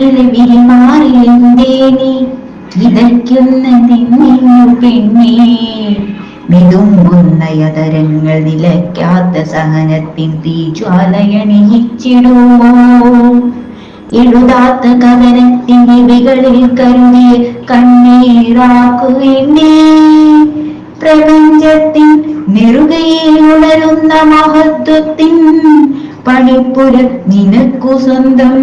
നീല വിരിമാറിലെന്തേ നീ വിതയ്ക്കുന്നതെന്നു പെണ്ണേ നിലയ്ക്കാത്ത സഹനത്തിൻ തീജ്വാലയണിയിച്ചിടുമോ എഴുതാത്ത കഥനത്തിൻ വികളിൽ കരുതിയ കണ്ണീരാക്കുവേണ്ടി പ്രപഞ്ചത്തിൻ നെറുകയിൽ ഉണരുന്ന മഹത്വത്തിൻ പണിപ്പുര നിനക്കു സ്വന്തം.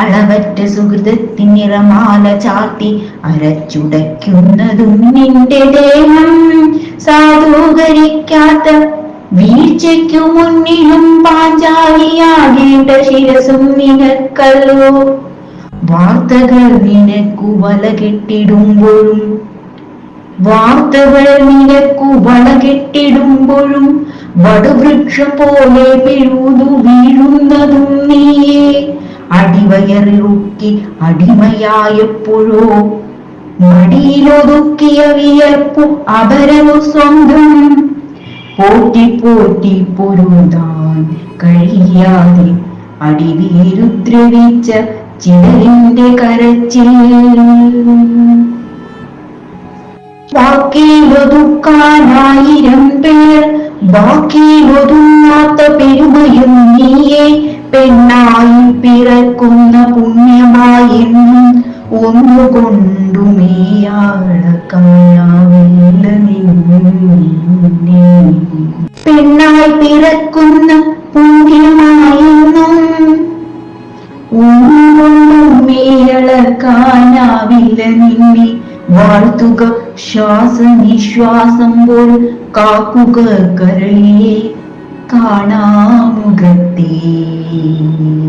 അളവറ്റ സുഹൃതത്തിൻ നിറമാല ചാർത്തി അരച്ചുടയ്ക്കുന്നതും നിന്റെ ദേഹം സാധൂകരിക്കാത്ത വീഴ്ചയ്ക്കു മുന്നിലും പാഞ്ചാലിയാകേണ്ട ശിരസും നിനക്കല്ലോ. വാർത്തകൾ നിനക്കു വല കെട്ടിടുമ്പോഴും വാർത്തകൾ നിനക്കു വള കെട്ടിടുമ്പോഴും വടുവൃക്ഷം പോലെ പെഴുതു വീഴുന്നതും നീയേ. അടിവയറിറുക്കി അടിമയായപ്പോഴോ? മടിയിലൊതുക്കിയ വിയർപ്പു അപരവു സ്വന്തം. പോറ്റി പോറ്റി പൊരുതാൻ കഴിയാതെ അടിവീരുദ്രവിച്ച ചിലരിന്റെ കരച്ചിൽ. ബാക്കിയിലൊതുക്കാനായിരം പേർ ബാക്കിയിലൊതുങ്ങാത്ത പെരുമയും നീയെ പെണ്ണായി പിറക്കുന്ന പുണ്യമായെന്നും ഒന്നുകൊണ്ടുമേയാളക്കാനാവില്ല നിന്നെ. പെണ്ണായി പിറക്കുന്ന പുണ്യമായെന്നും ഒന്നുകൊണ്ടുമേയളക്കാനാവില്ല നിന്നെ. വാഴ്ത്തുക ശ്വാസനിശ്വാസം പോൽ കാക്കുക കരളിയെ. കാണാമുഖത്തേ You.